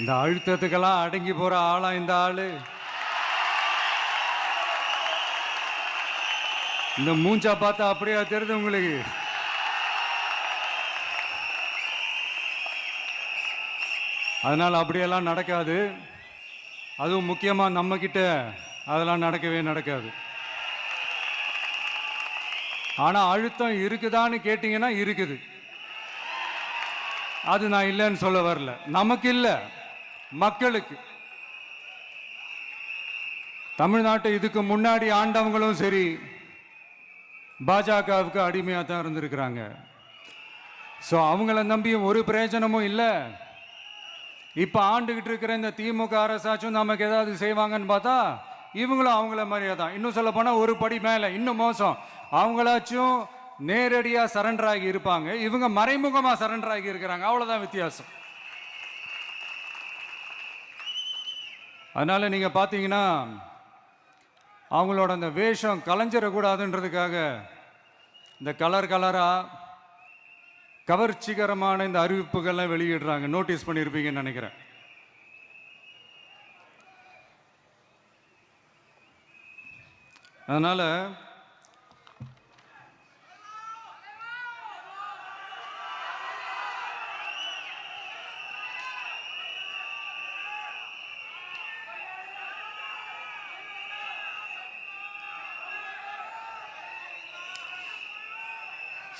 இந்த அழுத்தத்துக்கெல்லாம் அடங்கி போற ஆளா இந்த ஆளு. இந்த மூஞ்சா பார்த்தா அப்படியா தெரியுது உங்களுக்கு. அதனால் அப்படியெல்லாம் நடக்காது. அதுவும் முக்கியமாக நம்மக்கிட்ட அதெல்லாம் நடக்கவே நடக்காது. ஆனால் அழுத்தம் இருக்குதான்னு கேட்டிங்கன்னா இருக்குது. அது நான் இல்லைன்னு சொல்ல வரல. நமக்கு இல்லை. மக்களுக்கு. தமிழ்நாட்டை இதுக்கு முன்னாடி ஆண்டவங்களும் சரி பாஜகவுக்கு அடிமையாக தான் இருந்திருக்கிறாங்க. ஸோ அவங்கள நம்பியும் ஒரு பிரயோஜனமும் இல்லை. இப்போ ஆண்டுகிட்டு இருக்கிற இந்த திமுக அரசாச்சும் நமக்கு ஏதாவது செய்வாங்கன்னு பார்த்தா இவங்களும் அவங்கள மாதிரியே தான். இன்னும் சொல்ல போனால் ஒரு படி மேலே இன்னும் மோசம். அவங்களாச்சும் நேரடியாக சரண்டர் ஆகி இருப்பாங்க. இவங்க மறைமுகமாக சரண்டர் ஆகி இருக்கிறாங்க. அவ்வளோதான் வித்தியாசம். அதனால் நீங்கள் பார்த்தீங்கன்னா அவங்களோட அந்த வேஷம் கலைஞ்சிடக்கூடாதுன்றதுக்காக இந்த கலர் கலராக கவர்ச்சிகரமான இந்த அறிவிப்புகள்லாம் வெளியிடுறாங்க. நோட்டீஸ் பண்ணியிருப்பீங்கன்னு நினைக்கிறேன். அதனால்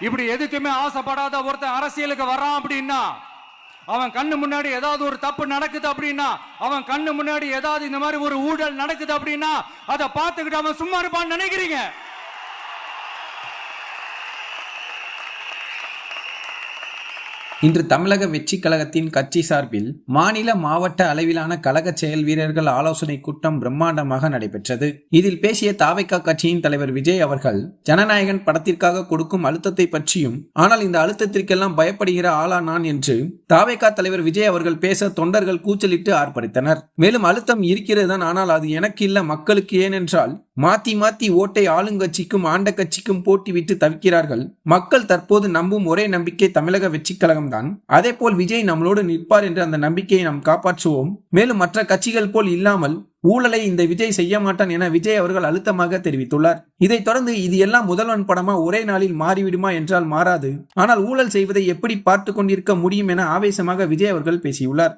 இப்படி எதுக்குமே ஆசைப்படாத ஒருத்தன் அரசியலுக்கு வர்றான் அப்படின்னா அவன் கண்ணு முன்னாடி ஏதாவது ஒரு தப்பு நடக்குது அப்படின்னா அவன் கண்ணு முன்னாடி ஏதாவது இந்த மாதிரி ஒரு ஊழல் நடக்குது அப்படின்னா அதை பார்த்துக்கிட்டு அவன் சும்மா இருப்பான்னு நினைக்கிறீங்க? இன்று தமிழக வெற்றி கழகத்தின் கட்சி சார்பில் மாநில மாவட்ட அளவிலான கழக செயல் வீரர்கள் ஆலோசனை கூட்டம் பிரம்மாண்டமாக நடைபெற்றது. இதில் பேசிய தாவைக்கா கட்சியின் தலைவர் விஜய் அவர்கள் ஜனநாயகன் படத்திற்காக கொடுக்கும் அழுத்தத்தை பற்றியும் ஆனால் இந்த அழுத்தத்திற்கெல்லாம் பயப்படுகிற ஆளா நான் என்று தாவைக்கா தலைவர் விஜய் அவர்கள் பேச தொண்டர்கள் கூச்சலிட்டு ஆர்ப்பரித்தனர். மேலும் அழுத்தம் இருக்கிறது தான் ஆனால் அது எனக்கு இல்ல மக்களுக்கு ஏனென்றால் மாத்தி மாத்தி ஓட்டை ஆளுங்கட்சிக்கும் ஆண்ட கட்சிக்கும் போட்டி விட்டு தவிக்கிறார்கள். மக்கள் தற்போது நம்பும் ஒரே நம்பிக்கை தமிழக வெற்றி கழகம்தான். அதே போல் விஜய் நம்மளோடு நிற்பார் என்ற அந்த நம்பிக்கையை நாம் காப்பாற்றுவோம். மேலும் மற்ற கட்சிகள் போல் இல்லாமல் ஊழலை இந்த விஜய் செய்ய மாட்டான் என விஜய் அவர்கள் அழுத்தமாக தெரிவித்துள்ளார். இதைத் தொடர்ந்து இது எல்லாம் முதல்வன் படமா ஒரே நாளில் மாறிவிடுமா என்றால் மாறாது. ஆனால் ஊழல் செய்வதை எப்படி பார்த்து கொண்டிருக்க முடியும் என ஆவேசமாக விஜய் அவர்கள் பேசியுள்ளார்.